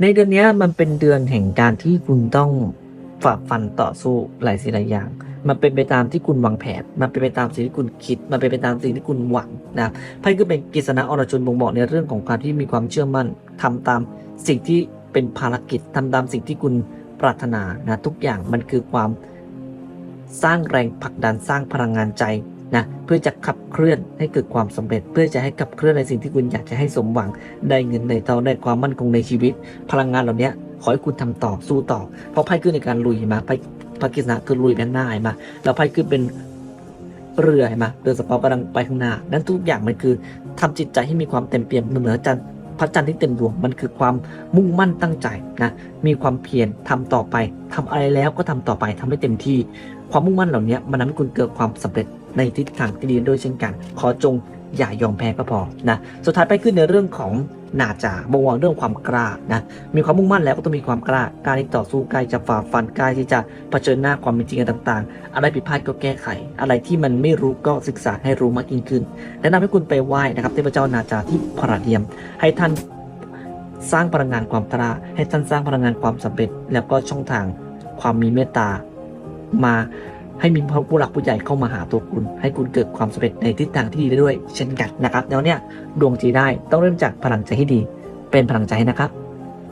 ในเดือนนี้มันเป็นเดือนแห่งการที่คุณต้องฝ่าฟันต่อสู้หลายสิ่งหลายอย่าง มันเป็นไปตามที่คุณวางแผน มันเป็นไปตามสิ่งที่คุณคิด มันเป็นไปตามสิ่งที่คุณหวังนะไพ่ก็เป็นกฤษณะอรชุนบ่งบอกในเรื่องของการที่มีความเชื่อมั่นทำตามสิ่งที่เป็นภารกิจทำตามสิ่งที่คุณปรารถนานะทุกอย่างมันคือความสร้างแรงผลักดันสร้างพลังงานใจ นะเพื่อจะขับเคลื่อนให้เกิดความสำเร็จ เพื่อจะให้ขับเคลื่อนในสิ่งที่คุณอยากจะให้สมหวัง ได้เงินได้ทองได้ความมั่นคงในชีวิต พลังงานเหล่านี้ขอให้คุณทำต่อสู้ต่อ เพราะไพ่ขึ้นในการลุยมาไพ่พากิสนะคือลุยไปข้างหน้าห็นไหมาแล้วไพ่ขึ้นเป็นเรือมาเรือสปอร์กำลังไปข้างหน้านั้นทุกอย่างมันคือทำจิตใจให้มีความเต็มเปี่ยมเหมือนจันทร์พระจันทร์ที่เต็มดวงมันคือความมุ่งมั่นตั้งใจนะมีความเพียรทำต่อไปทำอะไรแล้วก็ทำต่อไปทำให้เต็มที่ ความมุ่งมั่นเหล่านี้มันทำให้คุณเกิดความสำเร็จ ในทิศทางที่ดีด้วยเช่นกัน ขอจงอย่ายอมแพ้ก็พอนะสุดท้ายไปขึ้นในเรื่องของนาจาบ่งบอกเรื่องความกล้านะมีความมุ่งมั่นแล้วก็ต้องมีความกล้ากล้าที่ต่อสู้กาที่จะฝ่าฟันกล้าที่จะเผชิญหน้าความเป็นจริงต่างๆ อะไรผิดพลาดก็แก้ไข อะไรที่มันไม่รู้ก็ศึกษาให้รู้มากยิ่งขึ้นแนะนำให้คุณไปไหว้นะครับเทพเจ้านาจาที่พระเดียม ให้ท่านสร้างพลังงานความกล้า ให้ท่านสร้างพลังงานความสำเร็จ แล้วก็ช่องทางความมีเมตตามา ให้มีผู้หลักผู้ใหญ่เข้ามาหาตัวคุณ ให้คุณเกิดความสำเร็จในทิศทางที่ดีได้ด้วย เช่นกันนะครับ แล้วเนี่ยดวงจีได้ต้องเริ่มจากพลังใจให้ดี เป็นพลังใจนะครับ